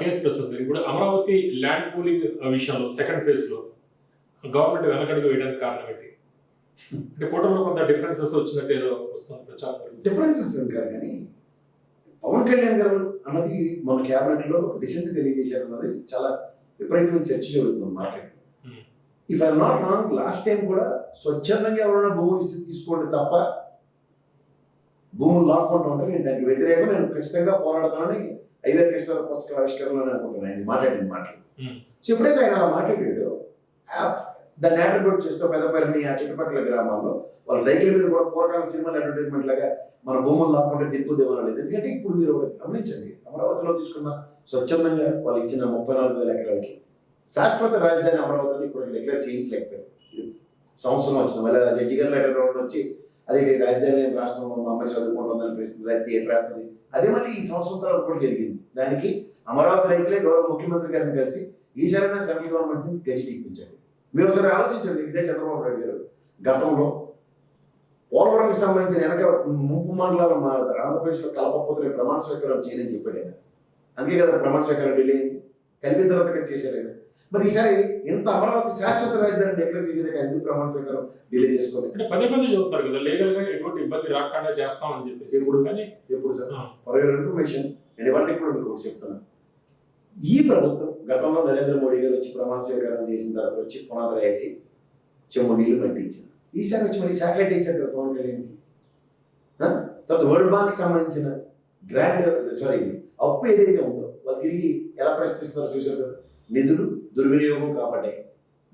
Case ప్రస్తుతం ఇప్పుడు Amaravati land pooling విషయంలో సెకండ్ ఫేజ్లో గవర్నమెంట్ వెనకడుగు వేయడానికి కారణం ఏంటి అంటే కూటమిలో కొంత డిఫరెన్సెస్ వచ్చినట్టు ఏదో వస్తుంది ప్రచారం. డిఫరెన్సెస్ కాదు కానీ పవన్ కళ్యాణ్ గారు అన్నది మన క్యాబినెట్లో డిసెంట్ తెలియజేశారు అన్నది చాలా విపరీతమైన చర్చ జరుగుతుంది market. If I'm not wrong last time కూడా స్వచ్ఛందంగా ఎవరైనా భూములు తీసుకోండి తప్ప భూములు లాక్కుంటూ ఉంటే నేను దానికి వ్యతిరేకంగా నేను ఖచ్చితంగా పోరాడతానని ఐవర్ కృష్ణ పుస్తక ఆవిష్కరణలోనే అనుకుంటున్నాను ఆయన మాట్లాడిన మాటలు. Hmm. సో ఎప్పుడైతే ఆయన అలా మాట్లాడాడో ఆ- దాన్ని అట్రిబ్యూట్ చేస్తూ పెద్దపల్లిని ఆ చుట్టుపక్కల గ్రామాల్లో వాళ్ళ సైకిల్ మీద కూడా పూర్వకాల సినిమాల అడ్వర్టైజ్మెంట్ లాగా మన భూములు లాక్కుంటే దిక్కుదేమో అనేది ఎందుకంటే ఇప్పుడు మీరు గమనించండి అమరావతిలో తీసుకున్న స్వచ్ఛందంగా వాళ్ళు ఇచ్చిన ముప్పై నాలుగు వేల ఎకరాలకి శాశ్వత రాజధాని అమరావతిని ఇప్పుడు డిక్లేర్ చేయించలేకపోయారు. ఇది సంవత్సరం వచ్చింది. మళ్ళీ జడ్జి గారు లెటర్ వచ్చి అదే రాజధాని రాష్ట్రంలో మా అమ్మాయి చదువుకుంటుందని ప్రశ్న రైతు ఏం రాస్తుంది. అదే మళ్ళీ ఈ సంవత్సరం తర్వాత కూడా జరిగింది. దానికి అమరావతి రైతులే గౌరవ ముఖ్యమంత్రి గారిని కలిసి ఈసారైనా సెంట్రల్ గవర్నమెంట్ నుంచి గజెట్ ఇప్పించండి మీరు ఒకసారి ఆలోచించండి ఇదే చంద్రబాబు నాయుడు గారు. గతంలో పోలవరంకి సంబంధించిన వెనక ముంపు మండలాలు మా ఆంధ్రప్రదేశ్లో కలపకపోతే ప్రమాణ స్వీకారం చేయని చెప్పాడు ఆయన. అందుకే కదా ప్రమాణ స్వీకారం డిలే అయింది. కలిపిన తర్వాత చేశారు ఆయన. మరి ఈసారి ఇంత అమరావతి శాశ్వత రాజధాని డిక్లేర్ చేసేది ఎందుకు ప్రమాణ స్వీకారం డిలే చేసుకోవచ్చు అంటే పదే పదే చెబుతున్నారు కదా లీగల్గా ఎటువంటి ఇబ్బంది రాకుండా చేస్తామని చెప్పేసి. ఇప్పుడు కానీ ఎప్పుడు సార్? ఫర్ యువర్ ఇన్ఫర్మేషన్ నేను ఇవాళ ఇప్పుడు మీకు ఒకటి చెప్తున్నాను ఈ ప్రభుత్వం గతంలో నరేంద్ర మోడీ గారు వచ్చి ప్రమాణ స్వీకారం చేసిన తర్వాత వచ్చి పునాదులు వేసి చెమ్ము నీళ్ళు పట్టించారు ఈసారి వచ్చి మరి శాటిలైట్ ఇచ్చారు కదా పవన్ కళ్యాణ్కి. ఆ? తర్వాత వరల్డ్ బ్యాంక్ సంబంధించిన గ్రాండ్ సారీ అప్పు ఏదైతే ఉందో వాళ్ళు తిరిగి ఎలా ప్రశ్నిస్తున్నారో చూసారు కదా. నిధులు దుర్వినియోగం కాబట్టి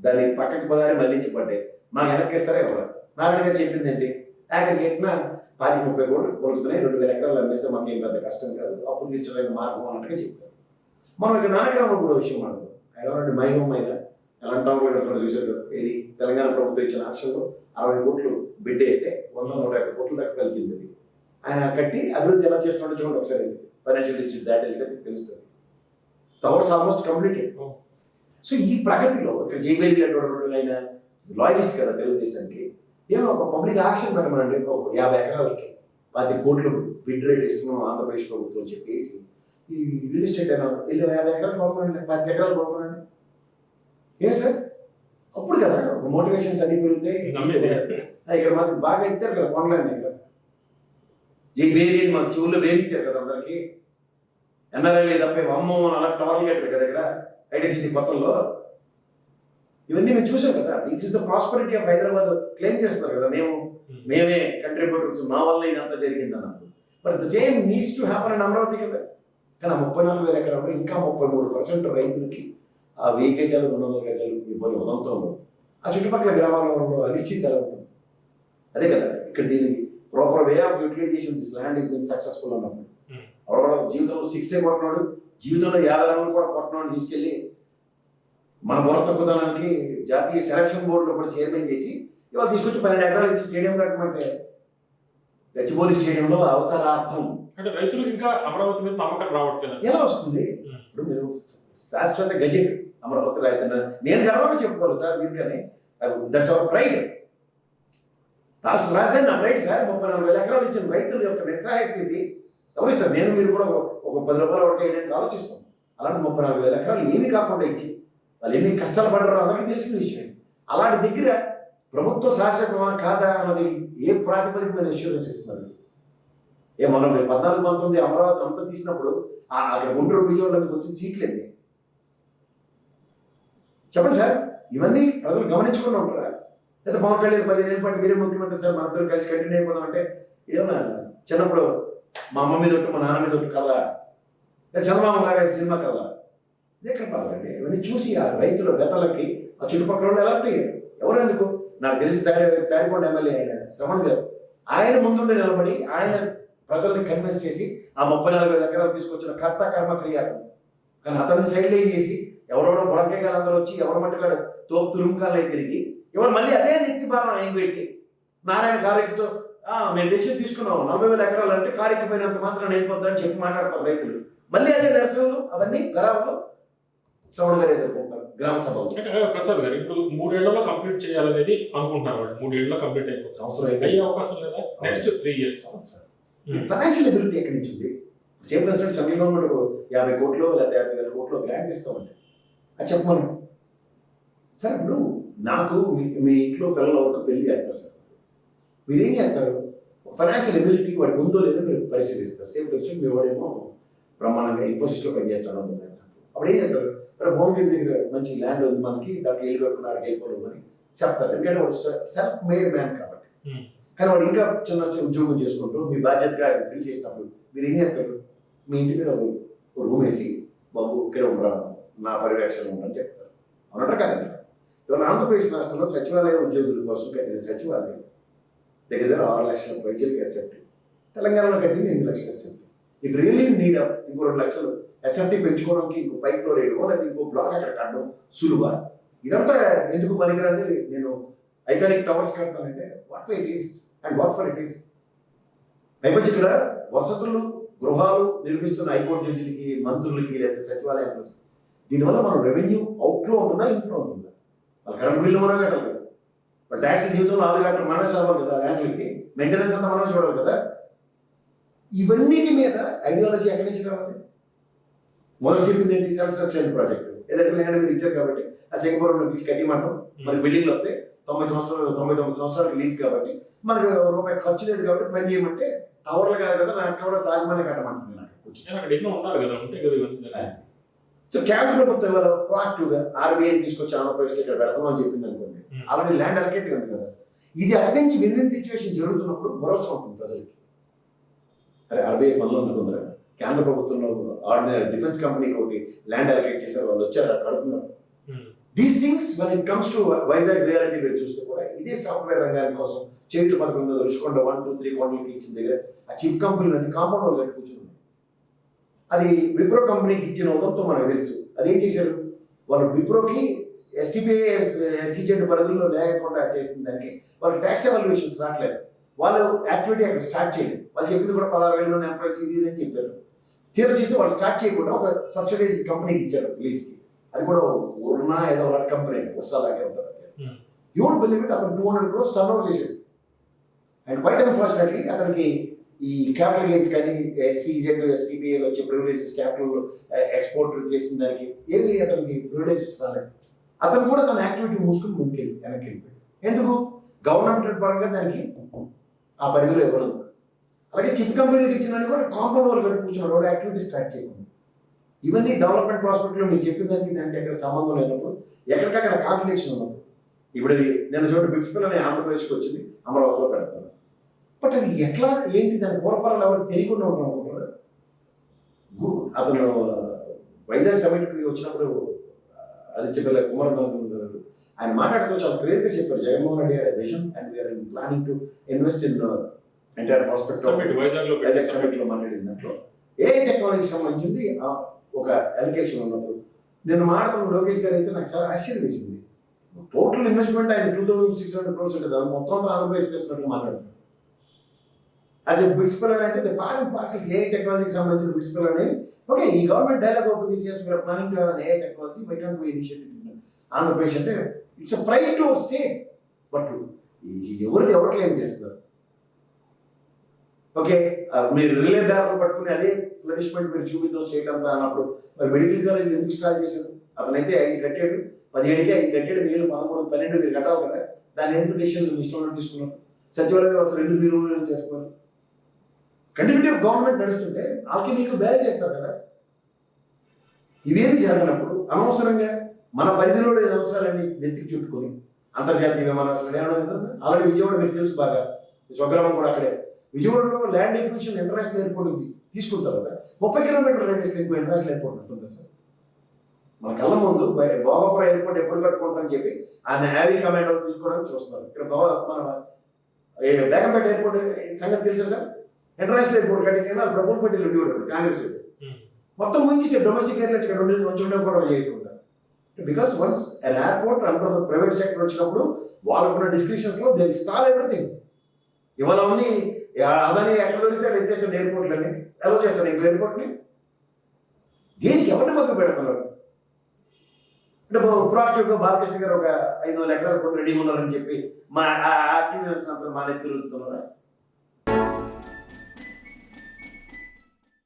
దాన్ని పక్కకి పదారి మళ్ళించబడ్డాయి మాకు వెనక్కి ఇస్తారా ఎవరు? నారాయణ గారు చెప్పింది ఏంటి? అగ్రిగేట్న పాతి ముప్పై కోట్లు కొనుక్కుతున్నాయి రెండు వేల ఎకరాలు లభిస్తే మాకు ఏం పెద్ద కష్టం కాదు. అప్పుడు తీర్చడానికి మార్గం అన్నట్టుగా చెప్పారు. మనం ఇక్కడ నానక్రామ కూడా విషయం మాట్లాడదు. ఆయన మహిమమైన ఎలాంటి ఇక్కడ చూశారు ఇది తెలంగాణ ప్రభుత్వం ఇచ్చిన ఆక్షన్లో అరవై కోట్లు బిడ్ వేస్తే వంద నూట యాభై కోట్ల దాకా కలిగింది అది. ఆయన కట్టి అభివృద్ధి ఎలా చేస్తున్నాడో చూడండి ఒకసారి. ఫైనాన్షియల్ డిస్ట్రిక్ట్ దాటి వెళ్తే తెలుస్తుంది. Towers almost completed. సో ఈ ప్రగతిలో ఇక్కడ జైవేలి అనేటువంటి ఆయన లాయలిస్ట్ కదా తెలుగుదేశానికి. ఏమో ఒక పబ్లిక్ యాక్షన్ పెట్టమనండి ఒక యాభై ఎకరాలకి. పది కోట్లు బిడ్ రేట్ ఇస్తున్నాం ఆంధ్రప్రదేశ్ ప్రభుత్వం అని చెప్పేసి. ఈ రియల్ ఎస్టేట్ అయినా వెళ్ళి యాభై ఎకరాలు కొనుక్కోండి పది ఎకరాలు కొనుక్కోండి ఏ సార్? అప్పుడు కదా ఒక మోటివేషన్స్ అన్ని పెరుగుతాయి. ఇక్కడ మాకు బాగా ఇచ్చారు కదా కొనలేండి ఇక్కడ. జై బేరి అని మాకు చెవుల్లో వేయించారు కదా అందరికి. ఎన్ఆర్ఐ తప్ప అమ్మో అలా టార్గెట్ కట్టారు కదా ఇక్కడ హైటెక్ సిటీ కొత్తలో ఇవన్నీ మేము చూసాం కదా. This is the prosperity of Hyderabad claim చేస్తున్నారు కదా మేము. మేమే కంట్రిబ్యూటర్స్ మా వల్ల ఇదంతా జరిగింది అన్నప్పుడు. But the same needs to happen and Amaravati కదా. కానీ ఆ ముప్పై నాలుగు వేల ఎకరాలు ఇంకా ముప్పై మూడు పర్సెంట్ రైతులకి ఆ వెయ్యి గజాలు రెండు వందల గజాలు ఇవ్వని ఉదంతంలో ఆ చుట్టుపక్కల గ్రామాలలో అనిశ్చిత ఉంటుంది అదే కదా ఇక్కడ దీనికి proper way of utilization this land is been successful అన్నప్పుడు. Hmm. ఎవడో జీవితంలో సిక్సే కొట్టినాడు జీవితంలో యాభై రన్లు కూడా కొట్టినాడు తీసుకెళ్ళి మన బుర్ర తక్కువదనానికి జాతీయ సెలక్షన్ బోర్డులో కూడా చైర్మన్ చేసి ఇవాళ తీసుకొచ్చి పన్నెండు ఎకరాలు ఇచ్చి స్టేడియం కట్టమంటే గచ్చిబౌలి స్టేడియంలో అవసరార్థం. అంటే రైతులకు ఇంకా అమరావతి మీద నమ్మకం రావట్లేదు. ఎలా వస్తుంది. ఇప్పుడు మీరు శాశ్వత గజెట్ అమరావతి రాజధాని నేను గర్వంగా చెప్పుకోవాలి సార్ మీరు కానీ దట్స్ అవర్ ప్రైడ్ రాష్ట్ర రాజధాని నా ప్రైడ్ సార్. ముప్పై నాలుగు వేల ఎకరాలు ఇచ్చిన రైతుల యొక్క నిస్సహాయ స్థితి ఎవరిస్తారు నేను మీరు కూడా ఒక- పది రూపాయలు ఒకటి వేయడానికి ఆలోచిస్తాం అలాంటి ముప్పై నాలుగు వేల ఎకరాలు ఏమీ కాకుండా ఇచ్చి వాళ్ళు ఎన్ని కష్టాలు పడ్డారో అందరికీ తెలిసిన విషయం అలాంటి దగ్గర ప్రభుత్వ శాసకమా కాదా అన్నది ఏ ప్రాతిపదిక మీద ఇన్సూరెన్స్ ఇస్తున్నారు? ఏ మనం రేపు పద్నాలుగు పంతొమ్మిది అమరావతి అంతా తీసినప్పుడు ఆ అక్కడ గుంటూరు విజయవాడ మీకు వచ్చిన సీట్లేండి చెప్పండి సార్. ఇవన్నీ ప్రజలు గమనించుకుని ఉంటారా? లేదా పవన్ కళ్యాణ్ పదిహేను పాటు మీరే ముఖ్యమంత్రి సార్ మనందరం కలిసి కంటిన్యూ అయిపోదాం అంటే ఏమన్నా చిన్నప్పుడు మా అమ్మ మీద ఒకటి మా నాన్న మీద ఒకటి కల లేదా చంద్రబాబు లాగా సినిమా కల్లా ఇది ఎక్కడ పదలండి ఇవన్నీ చూసి ఆ రైతుల బెతలకి ఆ చుట్టుపక్కల వాళ్ళు ఎలా పోయారు ఎవరు ఎందుకు? నాకు తెలిసి తాడి తాడికొండ ఎమ్మెల్యే ఆయన శ్రవణ్ గారు. ఆయన ముందుండి నిలబడి ఆయన ప్రజల్ని కన్విన్స్ చేసి ఆ ముప్పై నాలుగు వేల ఎకరాలు తీసుకొచ్చిన కర్త కర్మ క్రియాడు కానీ అతన్ని సైడ్ చేసి ఎవరెవడో బుడంకాయలు అందరూ వచ్చి ఎవరి మట్టుగాడు తోపు తురుముకాలై తిరిగి ఎవరు మళ్ళీ అదే నెత్తిపారం ఆయన పెట్టి నారాయణ కారెక్కితో మేము డెసిషన్ తీసుకున్నాం నలభై వేల ఎకరాలు అంటే కారెక్కిపోయినంత మాత్రం అయిపోద్దా అని చెప్పి మాట్లాడతారు రైతులు. మళ్ళీ అదే నిరసనలు అవన్నీ గరాలు శ్రవణ్ గారు ఎదుర్కొంటారు గ్రామ సభలు. ప్రసాద్ గారు ఇప్పుడు మూడేళ్ళలో కంప్లీట్ చేయాలనేది అనుకుంటున్నారు వాళ్ళు. మూడేళ్ళలో కంప్లీట్ అయిపోతుంది. సంవత్సరం అయ్యే అవకాశం లేదా? Next three years. Financial ability ఎక్కడి నుంచి ఉంది? సేమ్ ప్రెసిడెంట్ సెంట్రల్ గవర్నమెంట్ ఒక యాభై కోట్లు లేకపోతే యాభై వేల కోట్లు గ్రాంట్ ఇస్తామండి అది చెప్పమను. సార్ ఇప్పుడు నాకు మీ మీ ఇంట్లో పిల్లలు ఒక పెళ్ళి చేస్తారు సార్? మీరు ఏం చేస్తారు? ఫైనాన్షియల్ ఎబిలిటీ వాడికి ఉందో లేదో మీరు పరిశీలిస్తారు. సేమ్ ప్రెసిడెంట్ మీ వాడేమో బ్రహ్మాండంగా ఇన్ఫోసిస్లో పనిచేస్తాడు ఉంటుంది ఎగ్జాంపుల్ అప్పుడు ఏం చేస్తారు? మరి భువనగిరి దగ్గర మంచి ల్యాండ్ ఉంది మనకి దాంట్లో ఇల్లు కట్టుకుని ఆడికి వెళ్ళిపోవడం అని చెప్తారు. ఎందుకంటే వాడు సెల్ఫ్ మేడ్ మ్యాన్ కాబట్టి. Hmm. కానీ వాడు ఇంకా చిన్న చిన్న ఉద్యోగం చేసుకుంటూ మీ బాధ్యతగా పెళ్ళి చేసినప్పుడు మీరు ఏం చేస్తారు? మీ ఇంటి మీద రూమ్ వేసి బాబు ఇక్కడ ఉండరా? నా పర్యవేక్షణ ఉండని చెప్తారు. అవునంటారు కదండి ఇవాళ ఆంధ్రప్రదేశ్ రాష్ట్రంలో సచివాలయ ఉద్యోగుల కోసం కట్టిన సచివాలయం దగ్గర దగ్గర ఆరు లక్షల పైసలకి ఎస్ఎఫ్టీ తెలంగాణలో కట్టింది ఎనిమిది లక్షల SFT if really need of ఇంకో రెండు లక్షలు ఎస్ఎఫ్టీ పెంచుకోవడానికి ఇంకో పై ఫ్లోర్ వేయడమో లేదా ఇంకో బ్లాక్ అక్కడ కట్టడం సులువా? ఇదంతా ఎందుకు పనికిరాదు నేను iconic towers కడతానంటే what it is and what for it is పైపంచి ఇక్కడ వసతులు గృహాలు నిర్మిస్తున్న హైకోర్టు జడ్జిలకి మంత్రులకి లేదా సచివాలయం దీనివల్ల మనం రెవెన్యూ అవుట్లో ఉంటుందా ఇన్ఫ్లో ఉంటుందా వాళ్ళ కరెంట్ బిల్లు మనం కట్టాలి వాళ్ళ ట్యాక్స్ జీవితంలో నాలుగు గంటలు మనమే చదవాలి కదా ల్యాండ్లకి? మెయింటెనెన్స్ అంతా మనం చూడాలి కదా? ఇవన్నిటి మీద ఐడియాలజీ ఎక్కడి నుంచి రావాలి? మొదలు చెప్పింది ఏంటి? సెల్ఫ్ సస్టైన్ ప్రాజెక్ట్ ఏదంటే ల్యాండ్ మీద ఇచ్చారు కాబట్టి ఆ సింగపూర్లో బీచ్ కట్టిమంటాం. మరి బిల్డింగ్లు వస్తే తొంభై సంవత్సరాలు తొంభై తొమ్మిది సంవత్సరాలకి లీజ్ కాబట్టి మనకు రూపాయి ఖర్చు లేదు కాబట్టి పని చేయమంటే టవర్లు కాదు కదా నాకు కూడా తాజ్మహల్ కట్టమంటుంది నాకు కూర్చొని. అక్కడ ఎన్నో ఉన్నారు కదా ఉంటే కదా. సో కేంద్ర ప్రభుత్వం గా ఆర్బీఐ తీసుకొచ్చి ఆంధ్రప్రదేశ్లో ఇక్కడ పెడతామని చెప్పింది అనుకోండి. ఆల్రెడీ ల్యాండ్ అలకేట్ ఉంది కదా ఇది అటు నుంచి విన్ సిచ్యువేషన్ జరుగుతున్నప్పుడు భరోసా ఉంటుంది ప్రజలకి అరే ఆర్బీఐ పనులు అందుకుందరా కేంద్ర ప్రభుత్వంలో ఆర్డినరీ డిఫెన్స్ కంపెనీకి ఒకటి ల్యాండ్ అలకేట్ చేశారు వాళ్ళు వచ్చారు అక్కడ కడుతున్నారు. These things when it comes to Vizag reality మీరు చూస్తే కూడా ఇదే సాఫ్ట్వేర్ రంగాని కోసం చేతులు పథకం మీద రుచికొండ వన్ టూ త్రీ కొండలకి ఇచ్చిన దగ్గర ఆ చిప్ కంపెనీలన్నీ కాంపౌండ్ వాళ్ళు కట్టి కూర్చుని ఉన్నాయి. అది విప్రో కంపెనీకి ఇచ్చిన ఉదంతో మనకు తెలుసు. అదేం చేశారు? వాళ్ళు విప్రోకి ఎస్టీపీఐ ఎస్సీజెడ్ పరిధుల్లో లేకుండా చేసిన దానికి వాళ్ళకి ట్యాక్స్ ఎవాల్యుయేషన్స్ రావట్లేదు. వాళ్ళు యాక్టివిటీ అక్కడ స్టార్ట్ చేయలేదు. వాళ్ళు చెప్పింది కూడా పదహారు వేల మంది ఎంప్లాయీస్ ఇది అని చెప్పారు. తీర చేస్తే వాళ్ళు స్టార్ట్ చేయకుండా ఒక సబ్సిడైజ్ కంపెనీకి ఇచ్చారు లీజ్కి అది కూడా ఉన్న ఏదో ఒక కంపెనీ ఉత్సాలాగే ఉంటుంది. యూ వోంట్ బిలీవ్ ఇట్ అతను two hundred crores turn over చేశాడు. అండ్ క్వైట్ అన్ఫార్చునేట్లీ అతనికి ఈ క్యాపిటల్ గెయిన్స్ కానీ ఎస్పీజెడ్ ఎస్టీపీఏలో వచ్చే ప్రివిలేజెస్ క్యాపిటల్ ఎక్స్పోర్ట్ చేసిన దానికి ఏమి అతనికి ప్రివిలేజ్ రాలేదు అతను కూడా తన యాక్టివిటీ మూసుకుని ముందుకెళ్ళి వెనక్కి వెళ్ళిపోయాడు ఎందుకు గవర్నమెంట్ పరంగా దానికి ఆ పరిధిలో ఇవ్వడం అలాగే చిప్ కంపెనీలకు ఇచ్చిన కూడా కాంపౌండ్ వాళ్ళు కట్టి కూర్చున్నాడు వాడు యాక్టివిటీ స్టార్ట్ చేయకుండా. ఇవన్నీ డెవలప్మెంట్ ప్రాస్పెక్ట్లో మీరు చెప్పిన దానికి దానికి ఎక్కడ సంబంధం లేనప్పుడు ఎక్కడికక్కడ కాంపిటీషన్ ఉన్నప్పుడు. ఇప్పుడు నిన్న నేను చోట బిగ్స్ అని ఆంధ్రప్రదేశ్కి వచ్చింది అమరావతిలో పెడతాను. బట్ అది ఎట్లా ఏంటి దాని పూర్వపరాలు ఎవరికి తెలియకుండా ఉన్నాం అనుకుంటున్నారు? గు- అతను వైజాగ్ సమిట్కి వచ్చినప్పుడు ఆదిత్య పిల్ల కుమారనాథన్ గారు ఆయన మాట్లాడుతూ చాలా క్లియర్గా చెప్పారు జగన్మోహన్ రెడ్డి గారి vision and we're planning to invest in entire prospect Vizag సమిట్లో మాట్లాడిన దాంట్లో. ఏ టెక్నాలజీకి సంబంధించింది? ఒక ఎలికేషన్ ఉన్నప్పుడు. నేను మాట్లాడుతున్న లోకేష్ గారు అయితే నాకు చాలా ఆశ్చర్యం వేసింది. టోటల్ ఇన్వెస్ట్మెంట్ ఆయన two thousand six hundred crores ఉంటుంది. అది మొత్తం ఆంధ్రప్రదేశ్ చేస్తున్నట్టు మాట్లాడుతున్నాడు యాజ్ ఎ బిట్స్ పిల్లర్ అంటే the part and parcels a టెక్నాలజీకి సంబంధించిన బిట్స్ పిల్లర్ అని. ఓకే ఈ గవర్నమెంట్ డైలాగ్ ఓపెన్ చేసి we're planning to have an a technology why can't we initiative Andhra Pradesh అంటే it's a pride to state but ఎవరిది ఎవరు claim చేస్తున్నారు okay మీరు రిలే బ్యానర్ పట్టుకుని అదే ఫ్లరిష్మెంట్ మీరు చూపిద్దాం స్టేట్ అంతా అన్నప్పుడు మరి మెడికల్ కాలేజ్ ఎందుకు స్టార్ట్ చేశారు? అతనైతే ఐదు కట్టాడు పదిహేడుకి ఐదు కట్టాడు మిగిలిన పదమూడు పన్నెండు మీరు కట్టావు కదా దాన్ని ఎందుకు డెసిషన్ ఇష్టం తీసుకున్నారు? సచివాలయ వ్యవస్థలు ఎందుకు నిర్వహణ చేస్తున్నారు? కంటిన్యూటివ్ గవర్నమెంట్ నడుస్తుంటే వాళ్ళకి మీకు బ్యారేజ్ చేస్తారు కదా? ఇవేమి జరగనప్పుడు అనవసరంగా మన పరిధిలో లేని అంశాలన్నీ నెత్తికి చుట్టుకొని అంతర్జాతీయ విమానాశ్రయం ఏమన్నా ఆల్రెడీ విజయవాడ మీకు తెలుసు బాగా. స్వగ్రామం కూడా అక్కడే. విజయవాడలో ల్యాండ్ ఎక్విషన్ ఇంటర్నేషనల్ ఎయిర్పోర్ట్ తీసుకుంటారు కదా? ముప్పై కిలోమీటర్ రేడియస్ ఎక్కువ ఇంటర్నేషనల్ ఎయిర్పోర్ట్ ఉంటుంది సార్? మన కళ్ళ ముందు బయ- ఎయిర్పోర్ట్ ఎప్పుడు కట్టుకుంటారని చెప్పి ఆ నేవీ కమాండర్ తీసుకోవడానికి చూస్తున్నారు. ఇక్కడ మన ఏ బేగంపేట ఎయిర్పోర్ట్ సంగతి తెలుసా సార్? ఇంటర్నేషనల్ ఎయిర్పోర్ట్ కట్టింగ్ అప్పుడు డబ్బులు పెట్టి ఉండేవాడు కాంగ్రెస్. Hmm. మొత్తం ముంచి డొమెస్టిక్ ఎయిర్లైన్స్ ఇక్కడ ఉండి ఉండడం కూడా చేయకుండా. Because once an airport under the private sector వచ్చినప్పుడు వాళ్ళకున్న డిస్క్రిప్షన్స్లో దే స్టాల్ ఎవ్రీథింగ్ ఇవాళ ఉంది అదని ఎక్కడ దొరికితే అక్కడ ఎత్తేస్తాడు ఎయిర్పోర్ట్లని ఎలా చేస్తాడు ఇంకో ఎయిర్పోర్ట్ని దేనికి ఎవరిని మభ్య పెడుతున్నారు అంటే ప్రొయాక్టివ్గా బాలకృష్ణ గారు ఒక ఐదు వందల ఎకరాలు కొన్ని రెడీ ఉన్నారని చెప్పి మా యాక్టివిటీస్ అంతా మా నెత్తి తిరుగుతున్నారా.